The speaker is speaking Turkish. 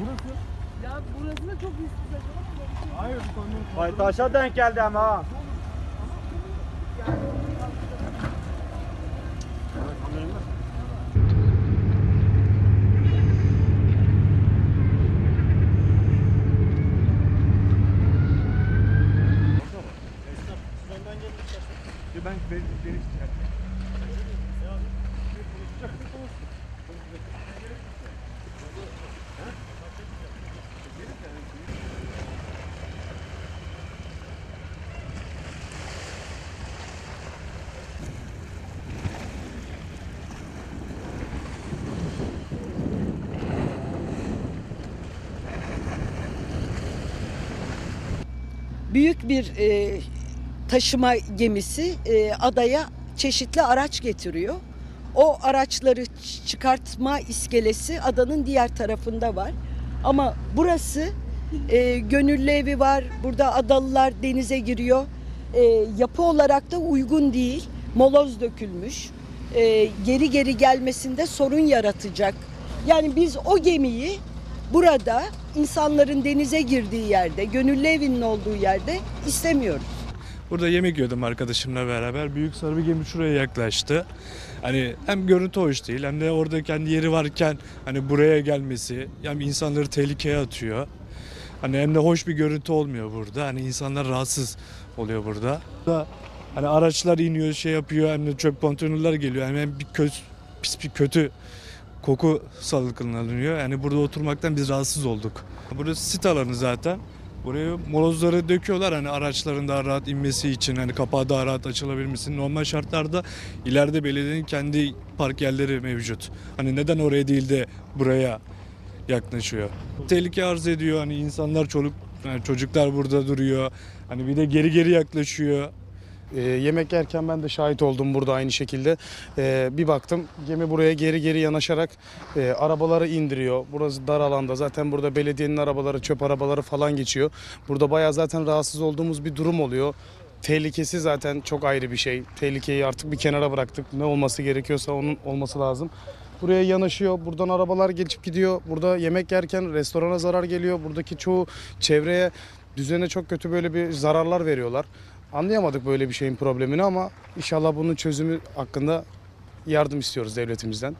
Burası. Ya burası da çok riskli. Hayır bu konuda. Baytaş'a denk geldi ama ha. Büyük bir e, taşıma gemisi e, adaya çeşitli araç getiriyor. O araçları çıkartma iskelesi adanın diğer tarafında var. Ama burası e, gönüllü evi var. Burada adalılar denize giriyor. E, yapı olarak da uygun değil. Moloz dökülmüş. E, geri geri gelmesinde sorun yaratacak. Yani biz o gemiyi burada insanların denize girdiği yerde, gönüllü evinin olduğu yerde istemiyoruz. Burada yemek yiyordum arkadaşımla beraber. Büyük sarı bir gemi şuraya yaklaştı. Hani hem görüntü hoş değil hem de orada kendi yeri varken hani buraya gelmesi yani insanları tehlikeye atıyor. Hani hem de hoş bir görüntü olmuyor burada. Hani insanlar rahatsız oluyor burada. Da hani araçlar iniyor, şey yapıyor hem de çöp konteynerler geliyor. Yani hem bir köz, pis bir kötü koku salgılanıyor. Yani burada oturmaktan biz rahatsız olduk. Burası sit alanı zaten. Buraya molozları döküyorlar hani araçların daha rahat inmesi için hani kapağı daha rahat açılabilmesi. Normal şartlarda ileride belediyenin kendi park yerleri mevcut. Hani neden oraya değil de buraya yaklaşıyor. Tehlike arz ediyor hani insanlar çoluk yani çocuklar burada duruyor. Hani bir de geri geri yaklaşıyor. Ee, yemek yerken ben de şahit oldum burada aynı şekilde. Ee, bir baktım gemi buraya geri geri yanaşarak e, arabaları indiriyor. Burası dar alanda zaten burada belediyenin arabaları, çöp arabaları falan geçiyor. Burada bayağı zaten rahatsız olduğumuz bir durum oluyor. Tehlikesi zaten çok ayrı bir şey. Tehlikeyi artık bir kenara bıraktık. Ne olması gerekiyorsa onun olması lazım. Buraya yanaşıyor. Buradan arabalar geçip gidiyor. Burada yemek yerken restorana zarar geliyor. Buradaki çoğu çevreye, düzene çok kötü böyle bir zararlar veriyorlar. Anlayamadık böyle bir şeyin problemini ama inşallah bunun çözümü hakkında yardım istiyoruz devletimizden.